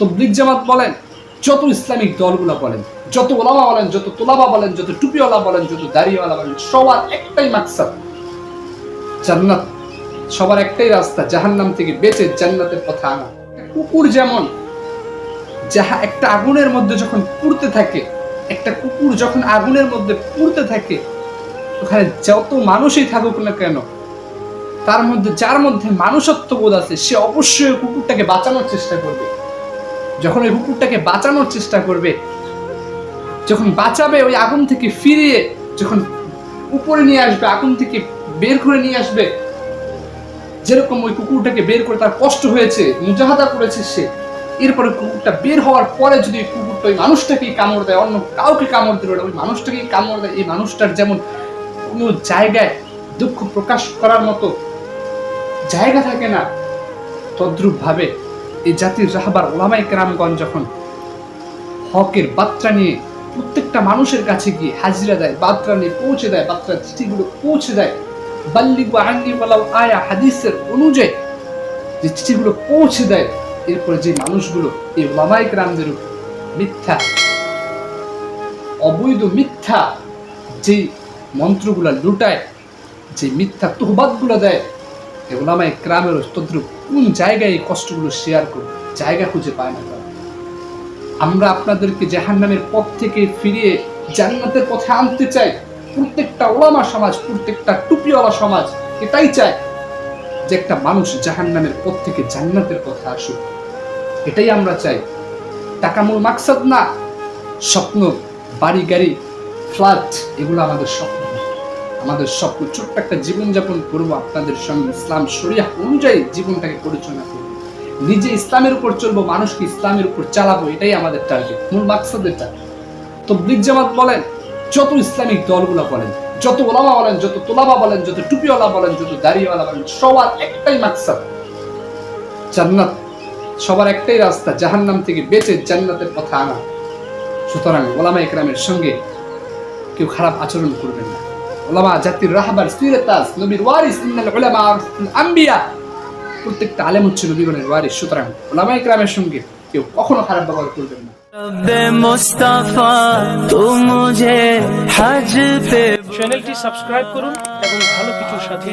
তবলিক জামাত বলেন, যত ইসলামিক দলগুলো বলেন, যত ওলামা বলেন, যত তোলাবা বলেন, যত টুপিওয়ালা বলেন, যত দাড়িওয়ালা বলেন, সবার একটাই মাকসাদ, জান্নাত। সবার একটাই রাস্তা, জাহান্নাম থেকে বেঁচে জান্নাতের পথে আনা। কুকুর যেমন, যাহা একটা আগুনের মধ্যে যখন পুড়তে থাকে, একটা কুকুর যখন আগুনের মধ্যে পুড়তে থাকে, ওখানে যত মানুষই থাকুক না কেন, তার মধ্যে যার মধ্যে মানুষত্ব বোধ আছে, সে অবশ্যই কুকুরটাকে বাঁচানোর চেষ্টা করবে। যখন ওই কুকুরটাকে বাঁচানোর চেষ্টা করবে, যখন বাঁচাবে ওই আগুন থেকে ফিরিয়ে, যখন উপরে নিয়ে আসবে, আগুন থেকে বের করে নিয়ে আসবে, যেরকম ওই কুকুরটাকে বের করে তার কষ্ট হয়েছে, মুজাহাদা করেছে সে, এরপরে কুকুরটা বের হওয়ার পরে যদি কুকুরটা ওই মানুষটাকেই কামড় দেয়, অন্য কাউকে কামড় দিল না, ওই মানুষটাকেই কামড় দেয়, এই মানুষটার যেমন কোনো জায়গায় দুঃখ প্রকাশ করার মতো জায়গা থাকে না তদ্রুপ ভাবে এই জাতির রাহবার ওলামাই কেরামগঞ্জ যখন হকের বার্তা নিয়ে প্রত্যেকটা মানুষের কাছে গিয়ে হাজিরা দেয়, বার্তা নিয়ে পৌঁছে দেয় বার্তার চিঠিগুলো পৌঁছে দেয়, বাল্লিগু আন্নি বলাও আয়া হাদিসের অনুযায়ী যে চিঠিগুলো পৌঁছে দেয়, এরপরে যে মানুষগুলো এই ওলামাই কেরামদের উপর মিথ্যা, অবৈধ মিথ্যা যে মন্ত্রগুলা লুটায় যে মিথ্যা তোহবাদগুলো দেয় এই ওলামাই ক্রামের তদ্রুপ কোন জায়গায় এই কষ্টগুলো শেয়ার করবে, জায়গা খুঁজে পায় না তারা। আমরা আপনাদেরকে জাহান্নামের পথ থেকে ফিরিয়ে জান্নাতের পথে আনতে চাই। প্রত্যেকটা ওলামা সমাজ, প্রত্যেকটা টুপিওয়ালা সমাজ এটাই চায় যে একটা মানুষ জাহান্নামের পথ থেকে জান্নাতের পথে আসুক। এটাই আমরা চাই। টাকা মূল মাকসাদ না, স্বপ্ন বাড়ি গাড়ি ফ্ল্যাট, এগুলো আমাদের স্বপ্ন। আমাদের স্বপ্ন ছোট্ট একটা জীবনযাপন করব আপনাদের সঙ্গে। ইসলাম শরিয়া অনুযায়ী জীবনটাকে পরিচালনা করব। নিজে ইসলামের উপর চলবো, মানুষকে ইসলামের উপর চালাবো, এটাই আমাদের টার্গেট মূল মাকসাদের টার্গেট তো ব্লিক জামাত বলেন, যত ইসলামিক দলগুলো বলেন, যত ওলামা বলেন, যত তোলাবা বলেন, যত টুপিওয়ালা বলেন, যত দাড়িওয়ালা বলেন, সবার একটাই মাকসাদ। জান্নাত, সবার একটাই রাস্তা, জাহান্নাম থেকে বেঁচে জান্নাতের পথে আনা। সুতরাং ওলামা একরামের সঙ্গে কেউ খারাপ আচরণ করবেন না। ওলামা জাতির রাহবার সিরাত নবীর ওয়ারিস ইন্নাল উলামা আম্বিয়া। প্রত্যেকটা আলেম হচ্ছে নবীগণের ওয়ারিস। সুতরাং ওলামা ইকরামের সঙ্গে কেউ কখনো খারাপ ব্যবহার করবেন না। চ্যানেলটি সাবস্ক্রাইব করুন এবং ভালো কিছু সাথে